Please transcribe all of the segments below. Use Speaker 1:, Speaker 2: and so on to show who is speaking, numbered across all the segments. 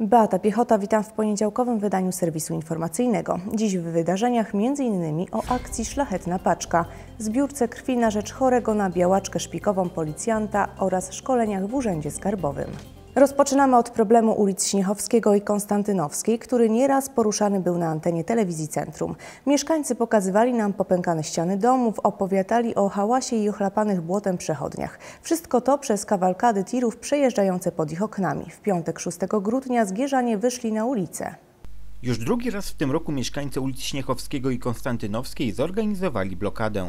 Speaker 1: Beata Piechota, witam w poniedziałkowym wydaniu serwisu informacyjnego. Dziś w wydarzeniach m.in. o akcji Szlachetna Paczka, zbiórce krwi na rzecz chorego na białaczkę szpikową policjanta oraz szkoleniach w Urzędzie Skarbowym. Rozpoczynamy od problemu ulic Śniechowskiego i Konstantynowskiej, który nieraz poruszany był na antenie telewizji Centrum. Mieszkańcy pokazywali nam popękane ściany domów, opowiadali o hałasie i ochlapanych błotem przechodniach. Wszystko to przez kawalkady tirów przejeżdżające pod ich oknami. W piątek 6 grudnia zgierzanie wyszli na ulicę.
Speaker 2: Już drugi raz w tym roku mieszkańcy ulic Śniechowskiego i Konstantynowskiej zorganizowali blokadę.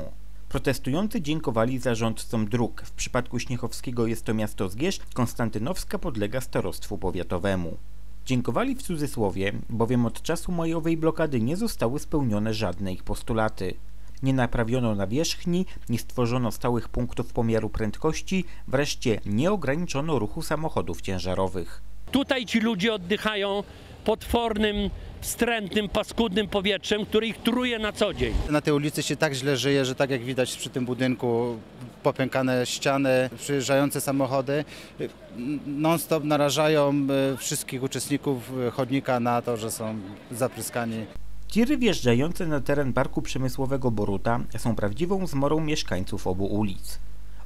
Speaker 2: Protestujący dziękowali zarządcom dróg. W przypadku Śniechowskiego jest to miasto Zgierz, Konstantynowska podlega starostwu powiatowemu. Dziękowali w cudzysłowie, bowiem od czasu majowej blokady nie zostały spełnione żadne ich postulaty. Nie naprawiono nawierzchni, nie stworzono stałych punktów pomiaru prędkości, wreszcie nie ograniczono ruchu samochodów ciężarowych.
Speaker 3: Tutaj ci ludzie oddychają potwornym, wstrętnym, paskudnym powietrzem, które ich truje na co dzień.
Speaker 4: Na tej ulicy się tak źle żyje, że tak jak widać przy tym budynku, popękane ściany, przyjeżdżające samochody non-stop narażają e, wszystkich uczestników chodnika na to, że są zapryskani.
Speaker 2: Tiry wjeżdżające na teren parku przemysłowego Boruta są prawdziwą zmorą mieszkańców obu ulic.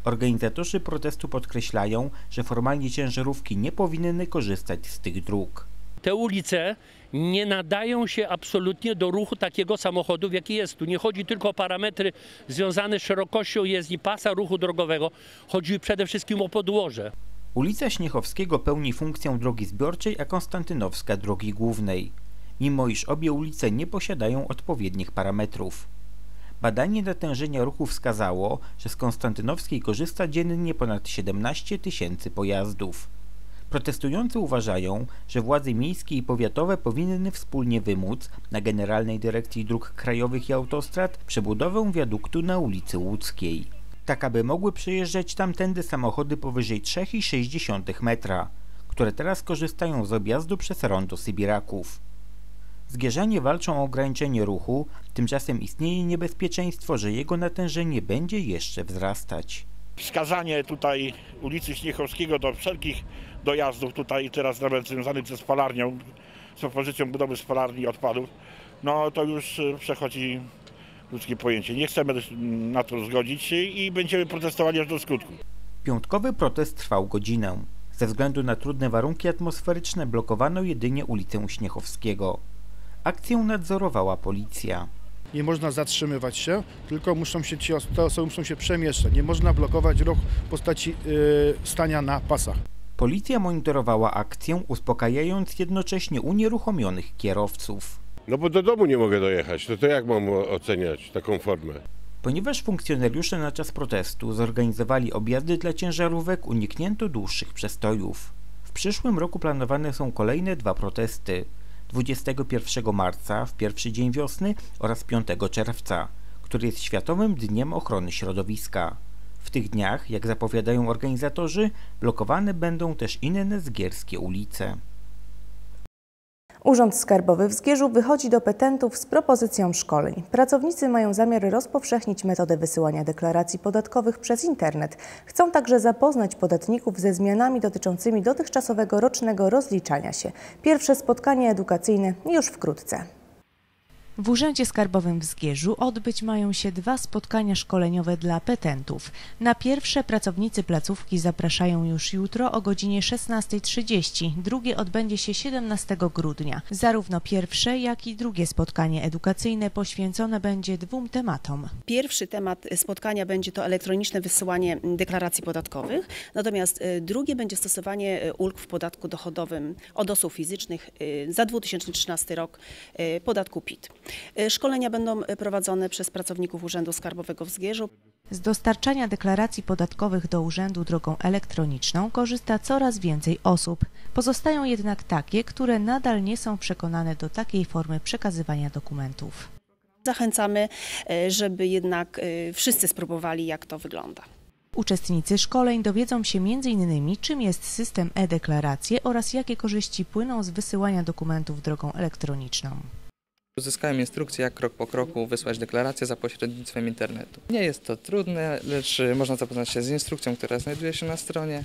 Speaker 2: Organizatorzy protestu podkreślają, że formalnie ciężarówki nie powinny korzystać z tych dróg.
Speaker 3: Te ulice nie nadają się absolutnie do ruchu takiego samochodu, jaki jest. Tu nie chodzi tylko o parametry związane z szerokością jezdni pasa ruchu drogowego, chodzi przede wszystkim o podłoże.
Speaker 2: Ulica Śniechowskiego pełni funkcję drogi zbiorczej, a Konstantynowska drogi głównej, mimo iż obie ulice nie posiadają odpowiednich parametrów. Badanie natężenia ruchu wskazało, że z Konstantynowskiej korzysta dziennie ponad 17 tysięcy pojazdów. Protestujący uważają, że władze miejskie i powiatowe powinny wspólnie wymóc na Generalnej Dyrekcji Dróg Krajowych i Autostrad przebudowę wiaduktu na ulicy Łódzkiej. Tak aby mogły przejeżdżać tamtędy samochody powyżej 3,6 metra, które teraz korzystają z objazdu przez rondo Sybiraków. Zgierzanie walczą o ograniczenie ruchu, tymczasem istnieje niebezpieczeństwo, że jego natężenie będzie jeszcze wzrastać.
Speaker 5: Wskazanie tutaj ulicy Śniechowskiego do wszelkich dojazdów tutaj teraz nawet związanych ze spalarnią, z propozycją budowy spalarni odpadów, no to już e, przechodzi ludzkie pojęcie. Nie chcemy na to zgodzić się i będziemy protestowali aż do skutku.
Speaker 2: Piątkowy protest trwał godzinę. Ze względu na trudne warunki atmosferyczne blokowano jedynie ulicę Śniechowskiego. Akcję nadzorowała policja.
Speaker 6: Nie można zatrzymywać się, tylko muszą się ci, te osoby muszą się przemieszczać. Nie można blokować ruch w postaci yy, stania na pasach.
Speaker 2: Policja monitorowała akcję, uspokajając jednocześnie unieruchomionych kierowców.
Speaker 7: No bo do domu nie mogę dojechać, to, to jak mam oceniać taką formę?
Speaker 2: Ponieważ funkcjonariusze na czas protestu zorganizowali objazdy dla ciężarówek, uniknięto dłuższych przestojów. W przyszłym roku planowane są kolejne dwa protesty. 21 marca, w pierwszy dzień wiosny oraz 5 czerwca, który jest Światowym Dniem Ochrony Środowiska. W tych dniach, jak zapowiadają organizatorzy, blokowane będą też inne zgierskie ulice.
Speaker 1: Urząd Skarbowy w Zgierzu wychodzi do petentów z propozycją szkoleń. Pracownicy mają zamiar rozpowszechnić metodę wysyłania deklaracji podatkowych przez internet. Chcą także zapoznać podatników ze zmianami dotyczącymi dotychczasowego rocznego rozliczania się. Pierwsze spotkanie edukacyjne już wkrótce. W Urzędzie Skarbowym w Zgierzu odbyć mają się dwa spotkania szkoleniowe dla petentów. Na pierwsze pracownicy placówki zapraszają już jutro o godzinie 16.30. Drugie odbędzie się 17 grudnia. Zarówno pierwsze, jak i drugie spotkanie edukacyjne poświęcone będzie dwóm tematom.
Speaker 8: Pierwszy temat spotkania będzie to elektroniczne wysyłanie deklaracji podatkowych, natomiast y, drugie będzie stosowanie y, ulg w podatku dochodowym od osób fizycznych y, za 2013 rok podatku PIT. E, szkolenia będą e, prowadzone przez pracowników Urzędu Skarbowego w Zgierzu.
Speaker 1: Z dostarczania deklaracji podatkowych do urzędu drogą elektroniczną korzysta coraz więcej osób. Pozostają jednak takie, które nadal nie są przekonane do takiej formy przekazywania dokumentów.
Speaker 8: Zachęcamy, e, żeby jednak wszyscy spróbowali, jak to wygląda.
Speaker 1: Uczestnicy szkoleń dowiedzą się m.in. czym jest system e-deklaracje oraz jakie korzyści płyną z wysyłania dokumentów drogą elektroniczną.
Speaker 9: Uzyskałem instrukcję, jak krok po kroku wysłać deklarację za pośrednictwem internetu. Nie jest to trudne, lecz można zapoznać się z instrukcją, która znajduje się na stronie.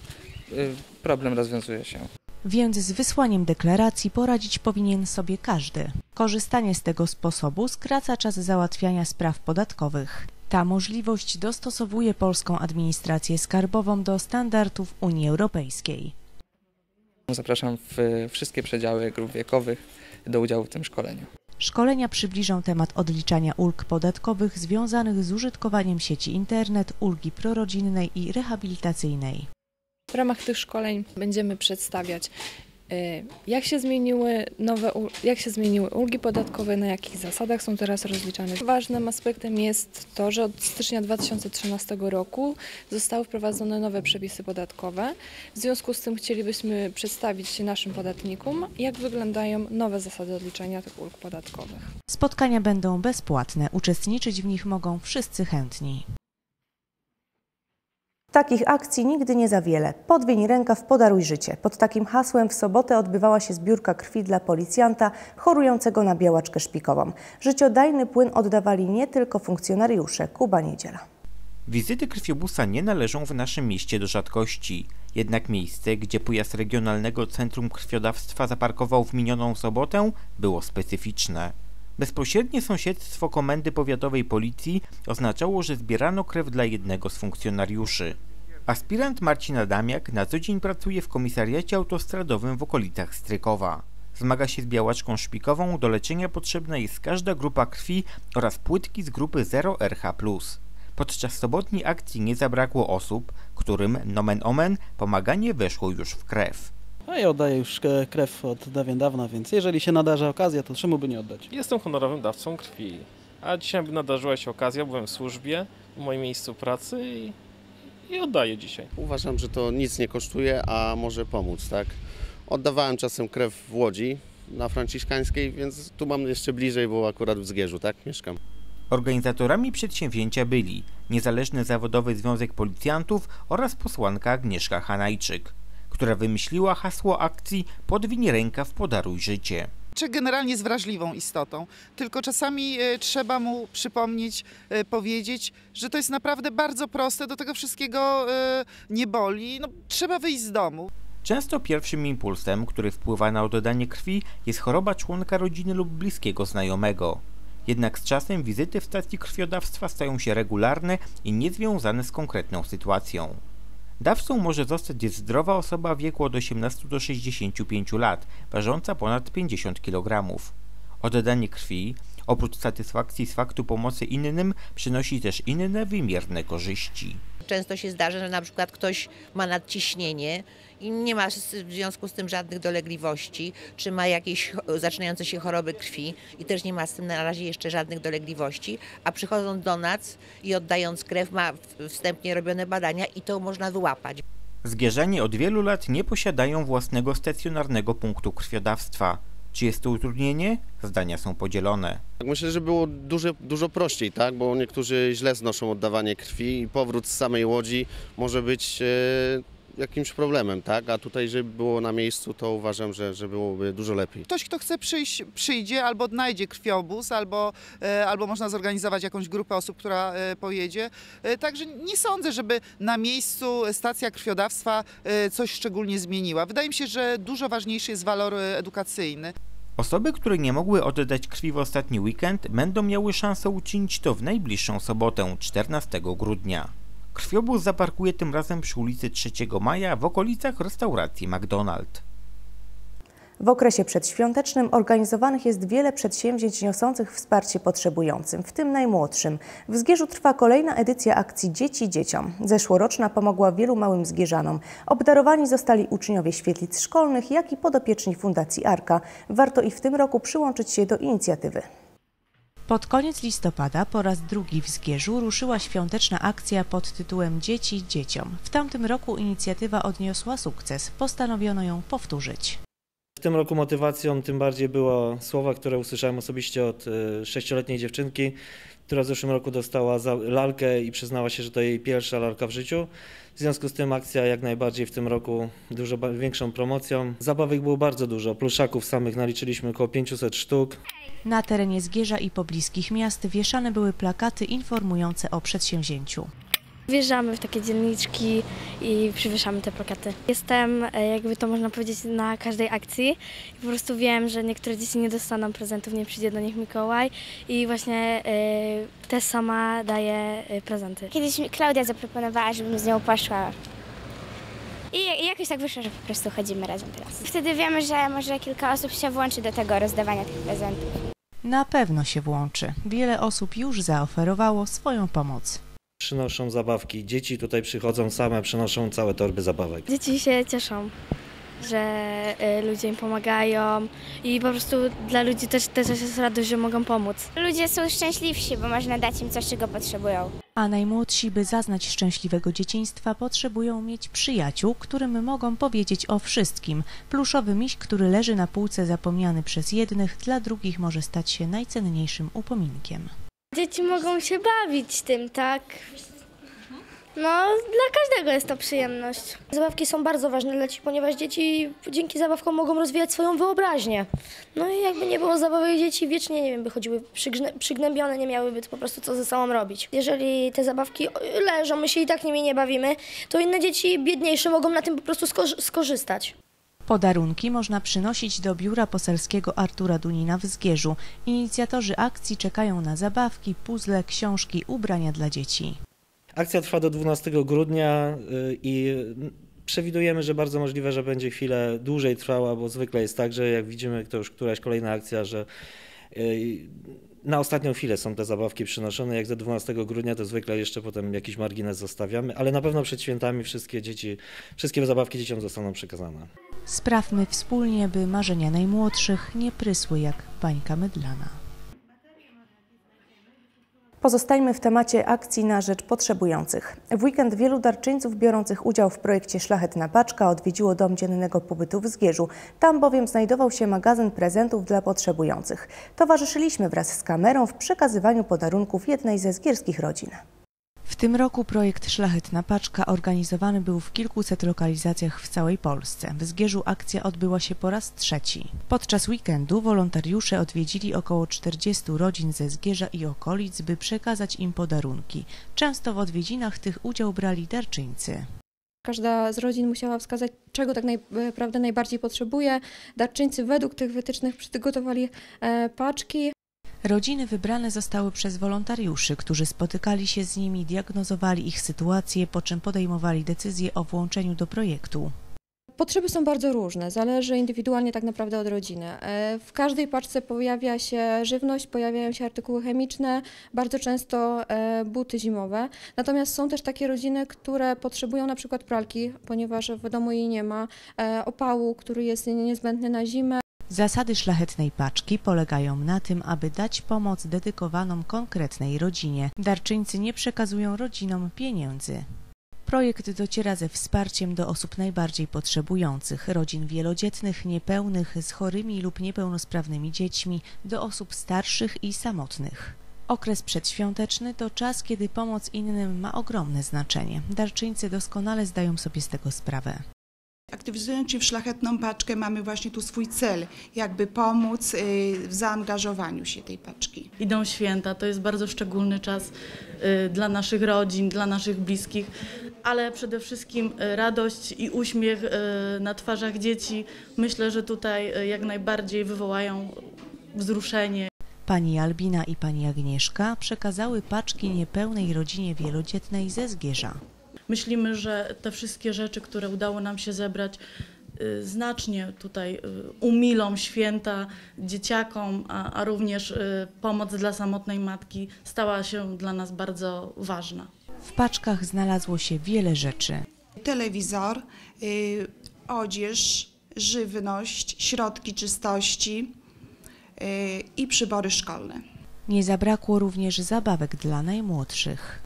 Speaker 9: Y, problem rozwiązuje się.
Speaker 1: Więc z wysłaniem deklaracji poradzić powinien sobie każdy. Korzystanie z tego sposobu skraca czas załatwiania spraw podatkowych. Ta możliwość dostosowuje polską administrację skarbową do standardów Unii Europejskiej.
Speaker 9: Zapraszam w wszystkie przedziały grup wiekowych do udziału w tym szkoleniu.
Speaker 1: Szkolenia przybliżą temat odliczania ulg podatkowych związanych z użytkowaniem sieci internet, ulgi prorodzinnej i rehabilitacyjnej.
Speaker 10: W ramach tych szkoleń będziemy przedstawiać, jak się zmieniły nowe, jak się zmieniły ulgi podatkowe, na jakich zasadach są teraz rozliczane. Ważnym aspektem jest to, że od stycznia 2013 roku zostały wprowadzone nowe przepisy podatkowe. W związku z tym chcielibyśmy przedstawić naszym podatnikom, jak wyglądają nowe zasady odliczania tych ulg podatkowych.
Speaker 1: Spotkania będą bezpłatne, uczestniczyć w nich mogą wszyscy chętni. Takich akcji nigdy nie za wiele. Podwień rękaw, podaruj życie. Pod takim hasłem w sobotę odbywała się zbiórka krwi dla policjanta chorującego na białaczkę szpikową. Życiodajny płyn oddawali nie tylko funkcjonariusze. Kuba Niedziela.
Speaker 2: Wizyty krwiobusa nie należą w naszym mieście do rzadkości. Jednak miejsce, gdzie pojazd Regionalnego Centrum Krwiodawstwa zaparkował w minioną sobotę, było specyficzne. Bezpośrednie sąsiedztwo Komendy Powiatowej Policji oznaczało, że zbierano krew dla jednego z funkcjonariuszy. Aspirant Marcin Adamiak na co dzień pracuje w komisariacie autostradowym w okolicach Strykowa. Zmaga się z białaczką szpikową, do leczenia potrzebna jest każda grupa krwi oraz płytki z grupy 0RH+. Podczas sobotniej akcji nie zabrakło osób, którym nomen omen pomaganie weszło już w krew.
Speaker 11: A ja oddaję już krew od dawien dawna, więc jeżeli się nadarza okazja, to czemu by nie oddać?
Speaker 12: Jestem honorowym dawcą krwi. A dzisiaj nadarzyła się okazja, byłem w służbie, w moim miejscu pracy i, i oddaję dzisiaj.
Speaker 13: Uważam, że to nic nie kosztuje, a może pomóc, tak? Oddawałem czasem krew w Łodzi na Franciszkańskiej, więc tu mam jeszcze bliżej, bo akurat w Zgierzu, tak? Mieszkam.
Speaker 2: Organizatorami przedsięwzięcia byli Niezależny Zawodowy Związek Policjantów oraz posłanka Agnieszka Hanajczyk, która wymyśliła hasło akcji Podwiń rękaw, podaruj życie.
Speaker 14: Człowiek generalnie jest wrażliwą istotą, tylko czasami e, trzeba mu przypomnieć, e, powiedzieć, że to jest naprawdę bardzo proste, do tego wszystkiego e, nie boli. No, trzeba wyjść z domu.
Speaker 2: Często pierwszym impulsem, który wpływa na oddanie krwi, jest choroba członka rodziny lub bliskiego znajomego. Jednak z czasem wizyty w stacji krwiodawstwa stają się regularne i niezwiązane z konkretną sytuacją. Dawcą może zostać zdrowa osoba w wieku od 18 do 65 lat, ważąca ponad 50 kg. Oddanie krwi, oprócz satysfakcji z faktu pomocy innym, przynosi też inne wymierne korzyści.
Speaker 15: Często się zdarza, że na przykład ktoś ma nadciśnienie i nie ma w związku z tym żadnych dolegliwości, czy ma jakieś zaczynające się choroby krwi i też nie ma z tym na razie jeszcze żadnych dolegliwości, a przychodząc do nas i oddając krew ma wstępnie robione badania i to można wyłapać.
Speaker 2: Zgierzanie od wielu lat nie posiadają własnego stacjonarnego punktu krwiodawstwa. Czy jest to utrudnienie? Zdania są podzielone.
Speaker 13: Myślę, że było dużo, dużo prościej, tak? Bo niektórzy źle znoszą oddawanie krwi i powrót z samej Łodzi może być e, jakimś problemem, tak? A tutaj, żeby było na miejscu, to uważam, że, że byłoby dużo lepiej.
Speaker 14: Ktoś, kto chce przyjść, przyjdzie albo odnajdzie krwiobóz, albo, e, albo można zorganizować jakąś grupę osób, która e, pojedzie. E, Także nie sądzę, żeby na miejscu stacja krwiodawstwa coś szczególnie zmieniła. Wydaje mi się, że dużo ważniejszy jest walor edukacyjny.
Speaker 2: Osoby, które nie mogły oddać krwi w ostatni weekend, będą miały szansę uczynić to w najbliższą sobotę, 14 grudnia. Krwiobóz zaparkuje tym razem przy ulicy 3 Maja w okolicach restauracji McDonald.
Speaker 1: W okresie przedświątecznym organizowanych jest wiele przedsięwzięć niosących wsparcie potrzebującym, w tym najmłodszym. W Zgierzu trwa kolejna edycja akcji Dzieci Dzieciom. Zeszłoroczna pomogła wielu małym zgierzanom. Obdarowani zostali uczniowie świetlic szkolnych, jak i podopieczni Fundacji Arka. Warto i w tym roku przyłączyć się do inicjatywy. Pod koniec listopada po raz drugi w Zgierzu ruszyła świąteczna akcja pod tytułem Dzieci Dzieciom. W tamtym roku inicjatywa odniosła sukces. Postanowiono ją powtórzyć.
Speaker 16: W tym roku motywacją tym bardziej było słowa, które usłyszałem osobiście od e, sześcioletniej dziewczynki, która w zeszłym roku dostała lalkę i przyznała się, że to jej pierwsza lalka w życiu. W związku z tym akcja jak najbardziej w tym roku dużo większą promocją. Zabawek było bardzo dużo, pluszaków samych naliczyliśmy około 500 sztuk.
Speaker 1: Na terenie Zgierza i pobliskich miast wieszane były plakaty informujące o przedsięwzięciu.
Speaker 17: Wjeżdżamy w takie dzienniczki i przywieszamy te plakaty. Jestem, e, jakby to można powiedzieć, na każdej akcji i po prostu wiem, że niektóre dzieci nie dostaną prezentów, nie przyjdzie do nich Mikołaj i właśnie też sama daje e, prezenty.
Speaker 18: Kiedyś mi Klaudia zaproponowała, żebym z nią poszła. I i jakoś tak wyszło, że po prostu chodzimy razem teraz. Wtedy wiemy, że może kilka osób się włączy do tego rozdawania tych prezentów.
Speaker 1: Na pewno się włączy. Wiele osób już zaoferowało swoją pomoc.
Speaker 16: Przynoszą zabawki. Dzieci tutaj przychodzą same, przynoszą całe torby zabawek.
Speaker 17: Dzieci się cieszą, że e, ludzie im pomagają i po prostu dla ludzi też, też jest radość, że mogą pomóc.
Speaker 18: Ludzie są szczęśliwsi, bo można dać im coś, czego potrzebują.
Speaker 1: A najmłodsi, by zaznać szczęśliwego dzieciństwa, potrzebują mieć przyjaciół, którym mogą powiedzieć o wszystkim. Pluszowy miś, który leży na półce zapomniany przez jednych, dla drugich może stać się najcenniejszym upominkiem.
Speaker 17: Dzieci mogą się bawić tym, tak? No, dla każdego jest to przyjemność.
Speaker 19: Zabawki są bardzo ważne dla dzieci, ponieważ dzieci dzięki zabawkom mogą rozwijać swoją wyobraźnię. No i jakby nie było zabawek, dzieci wiecznie, nie wiem, by chodziły przygnę- przygnębione, nie miałyby po prostu co ze sobą robić. Jeżeli te zabawki leżą, my się i tak nimi nie bawimy, to inne dzieci biedniejsze mogą na tym po prostu skorzy- skorzystać.
Speaker 1: Podarunki można przynosić do biura poselskiego Artura Dunina w Zgierzu. Inicjatorzy akcji czekają na zabawki, puzzle, książki, ubrania dla dzieci.
Speaker 16: Akcja trwa do 12 grudnia y, i przewidujemy, że bardzo możliwe, że będzie chwilę dłużej trwała, bo zwykle jest tak, że jak widzimy, to już któraś kolejna akcja, że y, na ostatnią chwilę są te zabawki przynoszone. Jak do 12 grudnia, to zwykle jeszcze potem jakiś margines zostawiamy, ale na pewno przed świętami wszystkie dzieci, wszystkie zabawki dzieciom zostaną przekazane.
Speaker 1: Sprawmy wspólnie, by marzenia najmłodszych nie prysły jak bańka mydlana. Pozostajmy w temacie akcji na rzecz potrzebujących. W weekend wielu darczyńców biorących udział w projekcie Szlachetna Paczka odwiedziło dom dziennego pobytu w Zgierzu. Tam bowiem znajdował się magazyn prezentów dla potrzebujących. Towarzyszyliśmy wraz z kamerą w przekazywaniu podarunków jednej ze zgierskich rodzin. W tym roku projekt Szlachetna Paczka organizowany był w kilkuset lokalizacjach w całej Polsce. W Zgierzu akcja odbyła się po raz trzeci. Podczas weekendu wolontariusze odwiedzili około 40 rodzin ze Zgierza i okolic, by przekazać im podarunki. Często w odwiedzinach tych udział brali darczyńcy.
Speaker 20: Każda z rodzin musiała wskazać, czego tak naprawdę najbardziej potrzebuje. Darczyńcy według tych wytycznych przygotowali e, paczki.
Speaker 1: Rodziny wybrane zostały przez wolontariuszy, którzy spotykali się z nimi, diagnozowali ich sytuację, po czym podejmowali decyzję o włączeniu do projektu.
Speaker 20: Potrzeby są bardzo różne, zależy indywidualnie tak naprawdę od rodziny. E, W każdej paczce pojawia się żywność, pojawiają się artykuły chemiczne, bardzo często e, buty zimowe. Natomiast są też takie rodziny, które potrzebują na przykład pralki, ponieważ w domu jej nie ma, e, opału, który jest niezbędny na zimę.
Speaker 1: Zasady szlachetnej paczki polegają na tym, aby dać pomoc dedykowaną konkretnej rodzinie. Darczyńcy nie przekazują rodzinom pieniędzy. Projekt dociera ze wsparciem do osób najbardziej potrzebujących, rodzin wielodzietnych, niepełnych, z chorymi lub niepełnosprawnymi dziećmi, do osób starszych i samotnych. Okres przedświąteczny to czas, kiedy pomoc innym ma ogromne znaczenie. Darczyńcy doskonale zdają sobie z tego sprawę.
Speaker 21: Aktywizując się w szlachetną paczkę mamy właśnie tu swój cel, jakby pomóc y, w zaangażowaniu się tej paczki.
Speaker 22: Idą święta, to jest bardzo szczególny czas y, dla naszych rodzin, dla naszych bliskich, ale przede wszystkim y, radość i uśmiech na twarzach dzieci myślę, że tutaj jak najbardziej wywołają wzruszenie.
Speaker 1: Pani Albina i pani Agnieszka przekazały paczki niepełnej rodzinie wielodzietnej ze Zgierza.
Speaker 22: Myślimy, że te wszystkie rzeczy, które udało nam się zebrać, y, znacznie tutaj y, umilą święta dzieciakom, a, a również y, pomoc dla samotnej matki stała się dla nas bardzo ważna.
Speaker 1: W paczkach znalazło się wiele rzeczy.
Speaker 21: Telewizor, y, odzież, żywność, środki czystości y, i przybory szkolne.
Speaker 1: Nie zabrakło również zabawek dla najmłodszych.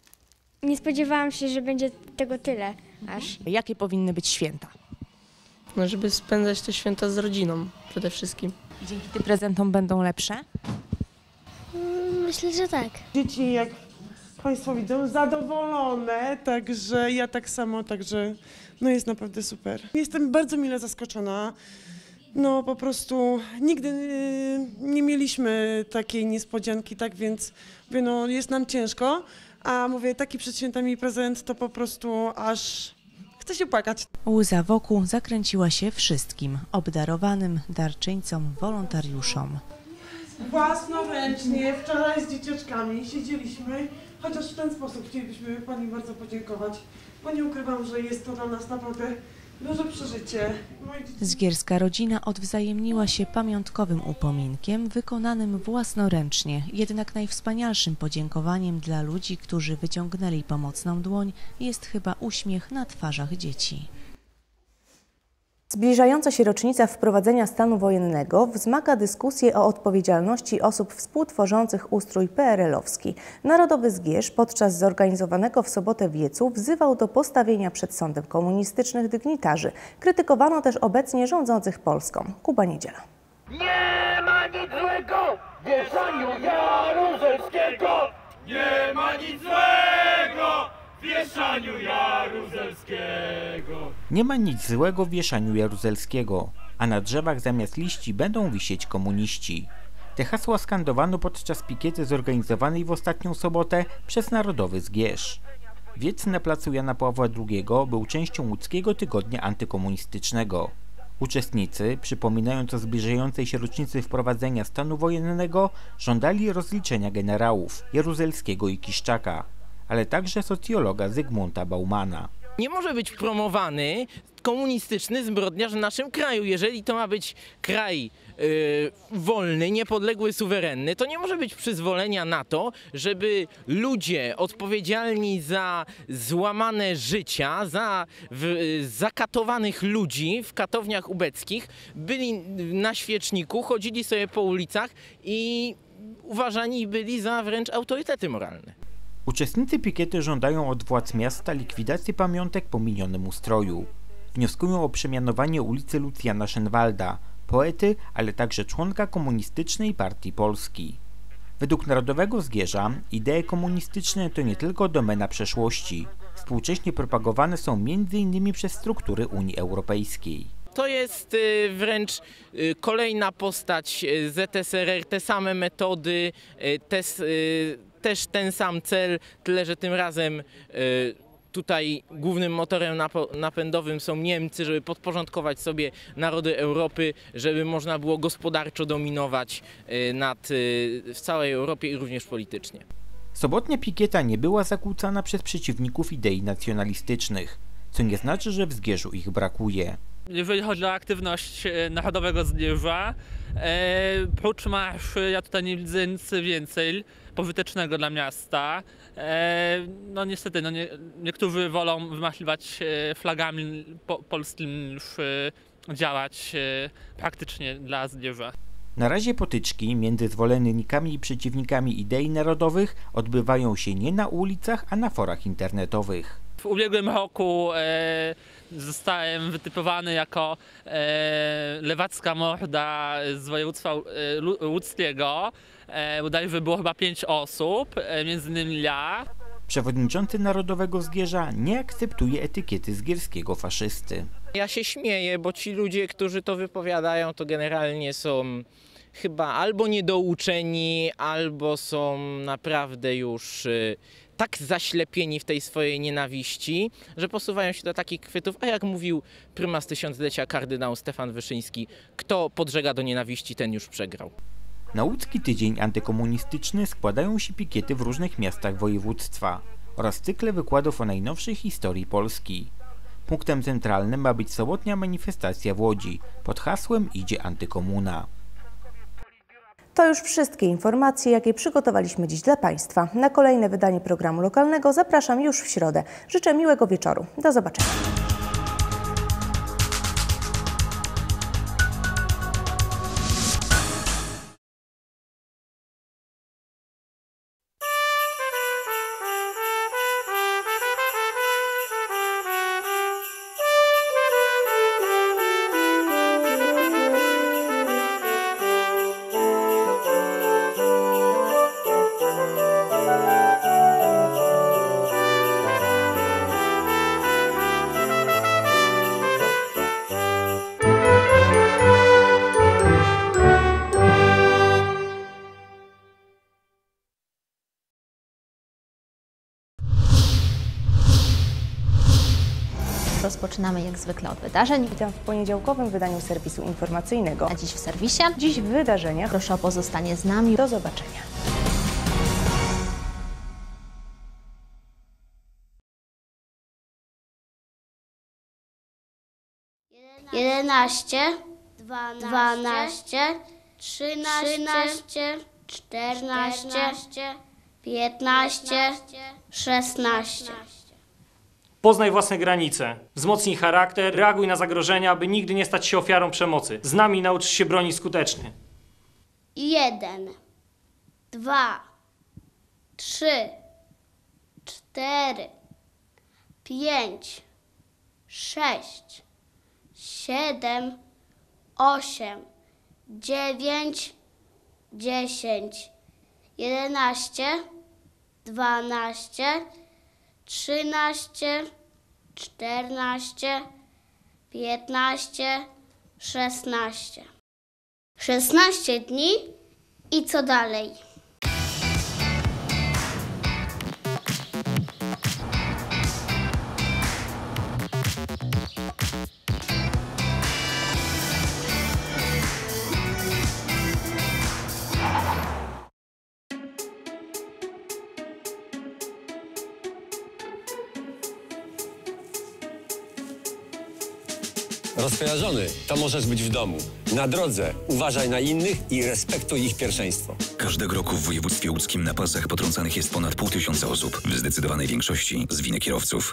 Speaker 18: Nie spodziewałam się, że będzie tego tyle aż.
Speaker 1: Jakie powinny być święta?
Speaker 23: No, żeby spędzać te święta z rodziną przede wszystkim.
Speaker 1: Dzięki tym prezentom będą lepsze?
Speaker 18: Myślę, że tak.
Speaker 24: Dzieci, jak Państwo widzą, zadowolone, także ja tak samo, także no jest naprawdę super. Jestem bardzo mile zaskoczona. No po prostu nigdy y, nie mieliśmy takiej niespodzianki, tak więc mówię, no jest nam ciężko, A mówię, taki przed świętami prezent to po prostu aż chce się płakać.
Speaker 1: Łza wokół zakręciła się wszystkim obdarowanym, darczyńcom, wolontariuszom.
Speaker 24: Własnoręcznie, wczoraj z dzieciaczkami siedzieliśmy, chociaż w ten sposób chcielibyśmy Pani bardzo podziękować, bo nie ukrywam, że jest to dla nas naprawdę duże przeżycie.
Speaker 1: Zgierska rodzina odwzajemniła się pamiątkowym upominkiem wykonanym własnoręcznie, jednak najwspanialszym podziękowaniem dla ludzi, którzy wyciągnęli pomocną dłoń, jest chyba uśmiech na twarzach dzieci. Zbliżająca się rocznica wprowadzenia stanu wojennego wzmaga dyskusję o odpowiedzialności osób współtworzących ustrój PRL-owski. Narodowy Zgierz podczas zorganizowanego w sobotę wiecu wzywał do postawienia przed sądem komunistycznych dygnitarzy. Krytykowano też obecnie rządzących Polską. Kuba Niedziela.
Speaker 25: Nie ma nic złego w wieszaniu Jaruzelskiego! Nie ma nic złego w wieszaniu Jaruzelskiego!
Speaker 2: Nie ma nic złego w wieszaniu Jaruzelskiego, a na drzewach zamiast liści będą wisieć komuniści. Te hasła skandowano podczas pikiety zorganizowanej w ostatnią sobotę przez Narodowy Zgierz. Wiec na placu Jana Pawła II był częścią łódzkiego tygodnia antykomunistycznego. Uczestnicy, przypominając o zbliżającej się rocznicy wprowadzenia stanu wojennego, żądali rozliczenia generałów Jaruzelskiego i Kiszczaka, ale także socjologa Zygmunta Baumana.
Speaker 26: Nie może być promowany komunistyczny zbrodniarz w naszym kraju. Jeżeli to ma być kraj y, wolny, niepodległy, suwerenny, to nie może być przyzwolenia na to, żeby ludzie odpowiedzialni za złamane życia, za w, y, zakatowanych ludzi w katowniach ubeckich byli na świeczniku, chodzili sobie po ulicach i uważani byli za wręcz autorytety moralne.
Speaker 2: Uczestnicy pikiety żądają od władz miasta likwidacji pamiątek po minionym ustroju. Wnioskują o przemianowanie ulicy Lucjana Szenwalda, poety, ale także członka Komunistycznej Partii Polski. Według Narodowego Zgierza idee komunistyczne to nie tylko domena przeszłości. Współcześnie propagowane są m.in. przez struktury Unii Europejskiej.
Speaker 26: To jest y, wręcz y, kolejna postać y, ZSRR, te same metody, te, też ten sam cel, tyle że tym razem y, tutaj głównym motorem napędowym są Niemcy, żeby podporządkować sobie narody Europy, żeby można było gospodarczo dominować y, nad, y, w całej Europie i również politycznie.
Speaker 2: Sobotnia pikieta nie była zakłócana przez przeciwników idei nacjonalistycznych, co nie znaczy, że w Zgierzu ich brakuje.
Speaker 27: Jeżeli chodzi o aktywność e, Narodowego Zgierza, e, prócz marszy ja tutaj nie widzę nic więcej pożytecznego dla miasta. E, no niestety, no nie, niektórzy wolą wymachiwać e, flagami po, polskimi niż e, działać e, praktycznie dla Zgierza.
Speaker 2: Na razie potyczki między zwolennikami i przeciwnikami idei narodowych odbywają się nie na ulicach, a na forach internetowych.
Speaker 27: W ubiegłym roku e, zostałem wytypowany jako e, lewacka morda z województwa e, łódzkiego. E, bodajże było chyba pięć osób, e, między innymi ja.
Speaker 2: Przewodniczący Narodowego Zgierza nie akceptuje etykiety zgierskiego faszysty.
Speaker 26: Ja się śmieję, bo ci ludzie, którzy to wypowiadają, to generalnie są chyba albo niedouczeni, albo są naprawdę już y, tak zaślepieni w tej swojej nienawiści, że posuwają się do takich chwytów, a jak mówił prymas tysiąclecia kardynał Stefan Wyszyński, kto podżega do nienawiści, ten już przegrał.
Speaker 2: Na łódzki tydzień antykomunistyczny składają się pikiety w różnych miastach województwa oraz cykle wykładów o najnowszej historii Polski. Punktem centralnym ma być sobotnia manifestacja w Łodzi pod hasłem Idzie antykomuna.
Speaker 1: To już wszystkie informacje, jakie przygotowaliśmy dziś dla Państwa. Na kolejne wydanie programu lokalnego zapraszam już w środę. Życzę miłego wieczoru. Do zobaczenia.
Speaker 28: Rozpoczynamy jak zwykle od wydarzeń.
Speaker 1: Witam w poniedziałkowym wydaniu serwisu informacyjnego.
Speaker 28: A dziś w serwisie.
Speaker 1: Dziś w wydarzeniach.
Speaker 28: Proszę o pozostanie z nami.
Speaker 1: Do zobaczenia.
Speaker 29: jedenaście, dwanaście, trzynaście, czternaście, piętnaście, szesnaście.
Speaker 30: Poznaj własne granice, wzmocnij charakter, reaguj na zagrożenia, by nigdy nie stać się ofiarą przemocy. Z nami nauczysz się bronić skutecznie.
Speaker 29: Jeden, dwa, trzy, cztery, pięć, sześć, siedem, osiem, dziewięć, dziesięć, jedenaście, dwanaście, trzynaście, czternaście, piętnaście, szesnaście. Szesnaście dni i co dalej?
Speaker 31: Rozkojarzony to możesz być w domu. Na drodze uważaj na innych i respektuj ich pierwszeństwo.
Speaker 32: Każdego roku w województwie łódzkim na pasach potrącanych jest ponad pół tysiąca osób. W zdecydowanej większości z winy kierowców.